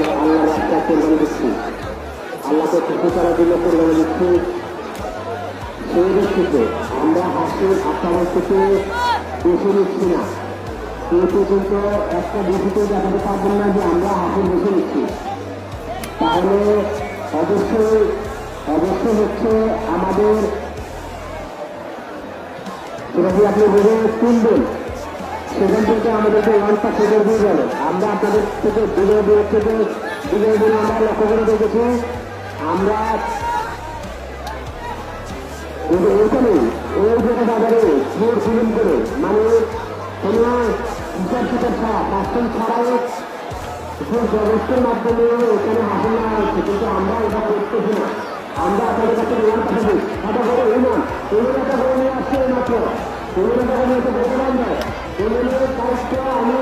কোরবানি দিচ্ছি আল্লাহকে খুশি করার জন্য কোরবানি দিচ্ছি সেই দৃষ্টিতে আমরা হাসির থেকে বেশি একটা বেশিতে দেখাতে পারবেন না যে আমরা হাসির বেশি তাহলে অবশ্যই অবশ্যই হচ্ছে আমাদের আপনি বুঝে তুলবেন সেখান থেকে আমাদেরকে ওয়ান পার্সেন্টের দিয়ে গেল আমরা আপনাদের থেকে দূরে দূরে থেকে দূরে দূরে আমরা লক্ষ্য করে দেখেছি। আমরা কিন্তু এইখানে এই জায়গা বাজারে ফোর ফিল্ম করে মানে কোনো হিসাব কিতাব ছাড়া কাস্টম ছাড়াও যে ব্যবস্থার মাধ্যমে এখানে হাসিল নেওয়া হচ্ছে কিন্তু আমরা এটা করতেছি না। আমরা আপনাদের কাছে লোন পাঠাবো কথা বলে, এই নন এই একটা করে নিয়ে আসছে মাত্র। এই টাকা নিয়ে তো বলতে পারেন না এই দায়িত্ব